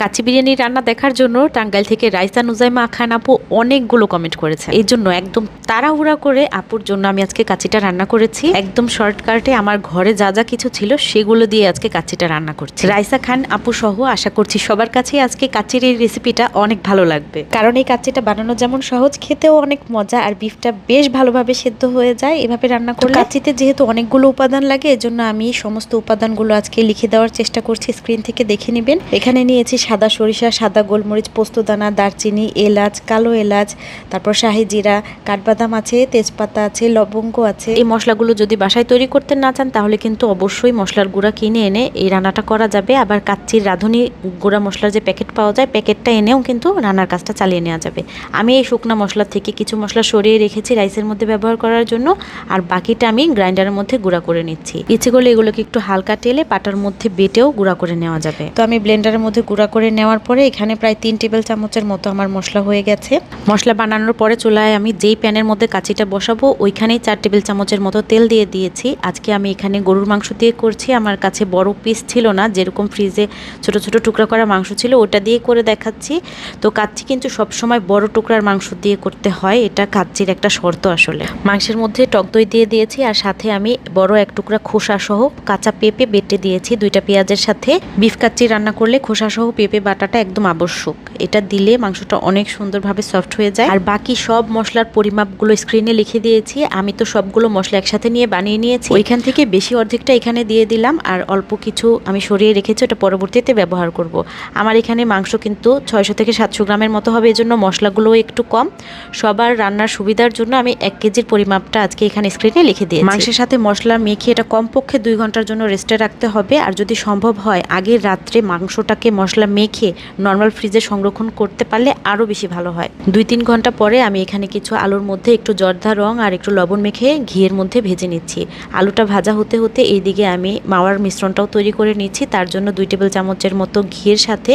কাচি বিরিয়ানি রান্না দেখার জন্য টাঙ্গাইল থেকে রাইসা নুজাইমা খান আপু অনেকগুলো কমেন্ট করেছে। এই জন্য একদম তাড়াহুড়া করে আপুর জন্য আমি আজকে কাচিটা রান্না করেছি। একদম শর্টকাটে আমার ঘরে যা যা কিছু ছিল সেগুলো দিয়ে আজকে কাচিটা রান্না করছি। রাইসা খান আপু সহ আশা করছি সবার কাছেই আজকে কাচির এই রেসিপিটা অনেক ভালো লাগবে। কারণ এই কাচিটা বানানো যেমন সহজ খেতেও অনেক মজা আর বিফটা বেশ ভালোভাবে সেদ্ধ হয়ে যায় এভাবে রান্না করলে। কাচিতে যেহেতু অনেকগুলো উপাদান লাগে এজন্য আমি সমস্ত উপাদানগুলো আজকে লিখে দেওয়ার চেষ্টা করছি। স্ক্রিন থেকে দেখে নেবেন। এখানে নিয়েছি সাদা সরিষা সাদা গোলমরিচ পোস্তদানা দারচিনি এলাচ কালো এলাচ তারপর শাহি জিরা কাঠবাদাম আছে তেজপাতা আছে লবঙ্গ আছে। এই মশলাগুলো যদি বাসায় তৈরি করতে না চান তাহলে কিন্তু অবশ্যই মশলার গুঁড়া কিনে এনে এই রান্নাটা করা যাবে। আবার কাচ্চির রাঁধুনি গুঁড়া মশলার যে প্যাকেট পাওয়া যায় প্যাকেটটা এনেও কিন্তু রান্নার কাজটা চালিয়ে নেওয়া যাবে। আমি এই শুকনা মশলা থেকে কিছু মশলা সরিয়ে রেখেছি রাইসের মধ্যে ব্যবহার করার জন্য আর বাকিটা আমি গ্রাইন্ডারের মধ্যে গুঁড়া করে নিচ্ছি। ইচ্ছে করলে এগুলোকে একটু হালকা টেলে পাটার মধ্যে বেটেও গুঁড়া করে নেওয়া যাবে। তো আমি ব্লেন্ডারের মধ্যে গুঁড়া করে নেওয়ার পরে এখানে প্রায় তিন টেবিল চামচের মতো আমার মশলা হয়ে গেছে। মশলা বানানোর পরে চুলায় আমি যেই প্যানের মধ্যে কাঁচিটা বসাবো, ওইখানেই চার টেবিল চামচের মতো তেল দিয়ে দিয়েছি। আজকে আমি এখানে গরুর মাংস দিয়ে করছি। আমার কাছে বড় পিস ছিল না, যেরকম ফ্রিজে ছোট ছোট টুকরা করা মাংস ছিল, ওটা দিয়ে করে দেখাচ্ছি। তো কাচ্চি কিন্তু সবসময় বড় টুকরার মাংস দিয়ে করতে হয়। এটা কাচ্চির একটা শর্ত আসলে। মাংসের মধ্যে টক দই দিয়ে দিয়েছি আর সাথে আমি বড় এক টুকরা খোসা সহ কাঁচা পেঁপে বেটে দিয়েছি। দুইটা পেঁয়াজের সাথে। বিফ কাচ্চি রান্না করলে খোসা সহ পেঁপে বাটাটা একদম আবশ্যক। এটা দিলে মাংসটা অনেক সুন্দরভাবে সফট হয়ে যায়। আর বাকি সব মশলার পরিমাপগুলো স্ক্রিনে লিখে দিয়েছি। আমি তো সবগুলো মশলা একসাথে নিয়ে বানিয়ে নিয়েছি। ওইখান থেকে বেশি অর্ধেকটা এখানে দিয়ে দিলাম। আর অল্প কিছু আমি সরিয়ে রেখেছি, ওটা পরবর্তীতে ব্যবহার করব। আমার এখানে মাংস কিন্তু ছয়শো থেকে সাতশো গ্রামের মতো হবে, এজন্য মশলাগুলো একটু কম। সবার রান্নার সুবিধার জন্য আমি এক কেজির পরিমাপটা আজকে এখানে স্ক্রিনে লিখে দিয়েছি। মাংসের সাথে মশলা মেখে এটা কমপক্ষে দুই ঘণ্টার জন্য রেস্টে রাখতে হবে। আর যদি সম্ভব হয় আগের রাত্রে মাংসটাকে মশলা মেখে নর্মাল ফ্রিজে সংরক্ষণ করতে পারলে আরও বেশি ভালো হয়। দুই তিন ঘণ্টা পরে আমি এখানে কিছু আলুর মধ্যে একটু জর্দা রং আর একটু লবণ মেখে ঘিয়ের মধ্যে ভেজে নিচ্ছি। আলুটা ভাজা হতে হতে এইদিকে আমি মাওয়ার মিশ্রণটাও তৈরি করে নিচ্ছি। তার জন্য দুই টেবিল চামচের মতো ঘিয়ের সাথে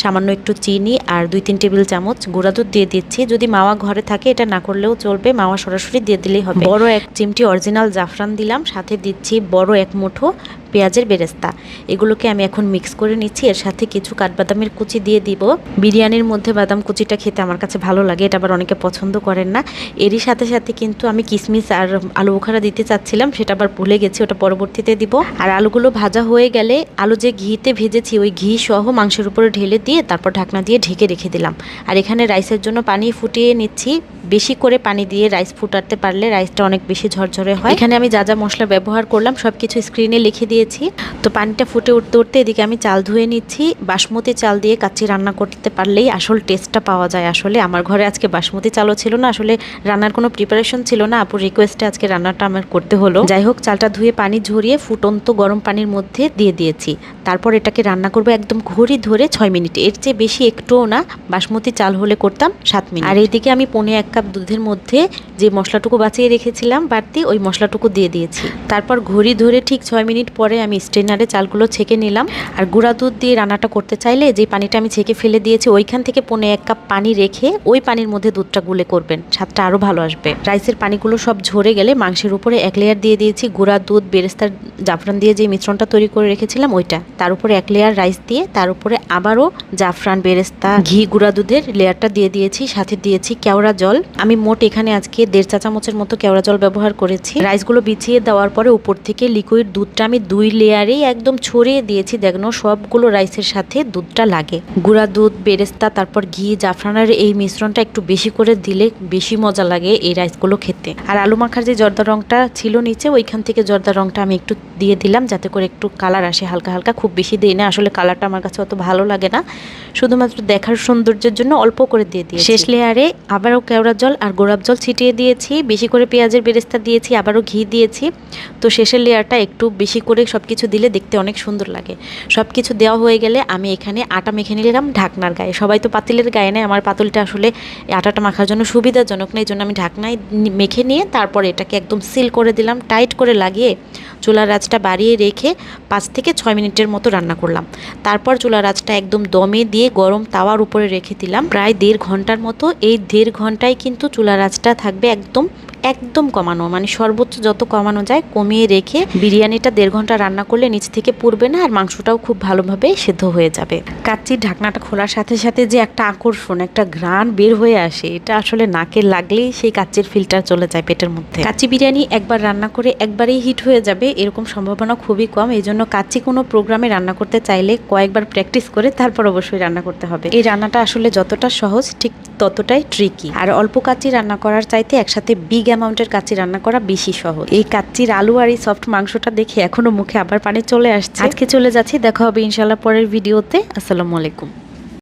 সামান্য একটু চিনি আর দুই তিন টেবিল চামচ গুঁড়া দুধ দিয়ে দিচ্ছি। যদি মাওয়া ঘরে থাকে এটা না করলেও চলবে। মাওয়া সরাসরি দিয়ে দিলেই হবে। বড় এক চিমটি অরিজিনাল জাফরান দিলাম। সাথে দিচ্ছি বড় এক মুঠো পেঁয়াজের বেরেস্তা। এগুলোকে আমি এখন মিক্স করে নিচ্ছি। এর সাথে কিছু কাঠবাদামের কুচি দিয়ে দিব। বিরিয়ানির মধ্যে বাদাম কুচিটা খেতে আমার কাছে ভালো লাগে, এটা আবার অনেকে পছন্দ করেন না। এরই সাথে সাথে কিন্তু আমি কিশমিশ আর আলু বোখারা দিতে চাচ্ছিলাম, সেটা আবার ভুলে গেছি, ওটা পরবর্তীতে দিব। আর আলুগুলো ভাজা হয়ে গেলে আলু যে ঘিতে ভেজেছি, ওই ঘি সহ মাংসের উপরে ঢেলে দিয়ে তারপর ঢাকনা দিয়ে ঢেকে রেখে দিলাম। আর এখানে রাইসের জন্য পানি ফুটিয়ে নিচ্ছি। বেশি করে পানি দিয়ে রাইস ফুটাতে পারলে রাইসটা অনেক বেশি ঝরঝরে হয়। এখানে আমি যা যা মশলা ব্যবহার করলাম সব কিছু স্ক্রিনে লিখে দিয়েছি। তো পানিটা ফুটে উঠতে উঠতে এদিকে আমি চাল ধুয়ে নিচ্ছি। বাসমতি চাল দিয়ে কাচ্চি রান্না করতে পারলেই আসল টেস্টটা পাওয়া যায় আসলে। আমার ঘরে আজকে বাসমতি চালও ছিল না, আসলে রান্নার কোনো প্রিপারেশন ছিল না। আপুর রিকোয়েস্টে আজকে রান্নাটা আমার করতে হলো। যাই হোক, চালটা ধুয়ে পানি ঝরিয়ে ফুটন্ত গরম পানির মধ্যে দিয়ে দিয়েছি। তারপর এটাকে রান্না করব একদম ঘড়ি ধরে ছয় মিনিট। এর চেয়ে বেশি একটুও না, বাসমতি চাল হলে করতাম সাত মিনিট। আর এইদিকে আমি পনে এক কাপ দুধের মধ্যে যে মশলাটুকু বাঁচিয়ে রেখেছিলাম বাড়তি, ওই মশলাটুকু দিয়ে দিয়েছি। তারপর ঘড়ি ধরে ঠিক ছয় মিনিট পরে আমি স্ট্রেনারে চালগুলো ছেঁকে নিলাম আর গুঁড়া দুধ দিয়ে রান্নাটা করতে চাইলে যে পানিটা আমি ছেঁকে ফেলে দিয়েছি ওইখান থেকে পনে এক কাপ পানি রেখে ওই পানির মধ্যে দুধটা গুলে করবেন। স্বাদটা আরও ভালো আসবে। রাইসের পানিগুলো সব ঝরে গেলে মাংসের উপরে এক লেয়ার দিয়ে দিয়েছি গুঁড়া দুধ, বেরেস্তার জাফরান দিয়ে যে মিশ্রণটা তৈরি করে রেখেছিলাম ওইটা। তার উপরে এক লেয়ার রাইস দিয়ে তার উপরে আবারও জাফরান, বেরেস্তা, ঘি, গুঁড়া দুধের লেয়ারটা দিয়ে দিয়েছি। সাথে দিয়েছি কেওড়া জল। আমি মোট এখানে আজকে দেড় চা চামচের মতো কেওড়া জল ব্যবহার করেছি। রাইসগুলো বিছিয়ে দেওয়ার পরে উপর থেকে লিকুইড দুধটা আমি দুই লেয়ারেই একদম ছড়িয়ে দিয়েছি। দেখো সবগুলো রাইসের সাথে দুধটা লাগে। গুঁড়া দুধ, বেরেস্তা, তারপর ঘি, জাফরানের এই মিশ্রণটা একটু বেশি করে দিলে বেশি মজা লাগে এই রাইসগুলো খেতে। আর আলু মাখার যে জর্দা রংটা ছিল নিচে, ওইখান থেকে জর্দা রংটা আমি একটু দিয়ে দিলাম যাতে করে একটু কালার আসে হালকা হালকা। খুব বেশি দিই না, আসলে কালারটা আমার কাছে অত ভালো লাগে না। শুধুমাত্র দেখার সৌন্দর্যের জন্য অল্প করে দিয়ে দিই শেষ লেয়ারে আবারও কেওড়া জল আর গোলাপ জল ছিটিয়ে দিয়েছি। বেশি করে পেঁয়াজের বেরেস্তা দিয়েছি, আবারও ঘি দিয়েছি। তো শেষের লেয়ারটা একটু বেশি করে সব কিছু দিলে দেখতে অনেক সুন্দর লাগে। সব কিছু দেওয়া হয়ে গেলে আমি এখানে আটা মেখে নিলাম ঢাকনার গায়ে। সবাই তো পাতিলের গায়ে নেয়, আমার পাতুলটা আসলে আটাটা মাখার জন্য সুবিধাজনক না এই জন্য আমি ঢাকনায় মেখে নিয়ে তারপর এটাকে একদম সিল করে দিলাম, টাইট করে লাগিয়ে চুলার আঁচটা বাড়িয়ে রেখে পাঁচ থেকে ছয় মিনিটের মতো রান্না করলাম। তারপর চুলার আঁচটা একদম দমে দিয়ে গরম তাওয়ার উপরে রেখে দিলাম। প্রায় দেড় ঘণ্টার মতো, এই দেড় ঘন্টায় কিন্তু চুলার আঁচটা থাকবে একদম একদম কমানো মানে সর্বোচ্চ যত কমানো যায় কমিয়ে রেখে বিরিয়ানিটা দেড় ঘণ্টা রান্না করলে নিচ থেকে পুড়বে না আর মাংসটাও খুব ভালোভাবে সেদ্ধ হয়ে যাবে। কাচ্চির ঢাকনাটা খোলার সাথে সাথে যে একটা আকর্ষণ, একটা ঘ্রাণ বের হয়ে আসে, এটা আসলে নাকে লাগলেই সেই কাচ্চির ফিল্টার চলে যায় পেটের মধ্যে। কাচ্চি বিরিয়ানি একবার রান্না করে একবারেই হিট হয়ে যাবে, এরকম সম্ভাবনা খুবই কম এই জন্য কাচ্চি কোনো প্রোগ্রামে রান্না করতে চাইলে কয়েকবার প্র্যাকটিস করে তারপর অবশ্যই রান্না করতে হবে। এই রান্নাটা আসলে যতটা সহজ, ঠিক ততটাই ট্রিকি আর অল্প কাচ্চি রান্না করার চাইতে একসাথে বিগ অ্যামাউন্টের কাচ্চি রান্না করা বেশি সহজ। এই কাচ্চির আলু আর এই সফট মাংসটা দেখে এখনও মুখে আবার পানি চলে আসছে। আজকে চলে যাচ্ছি, দেখা হবে ইনশাল্লাহ পরের ভিডিওতে আসসালামু আলাইকুম।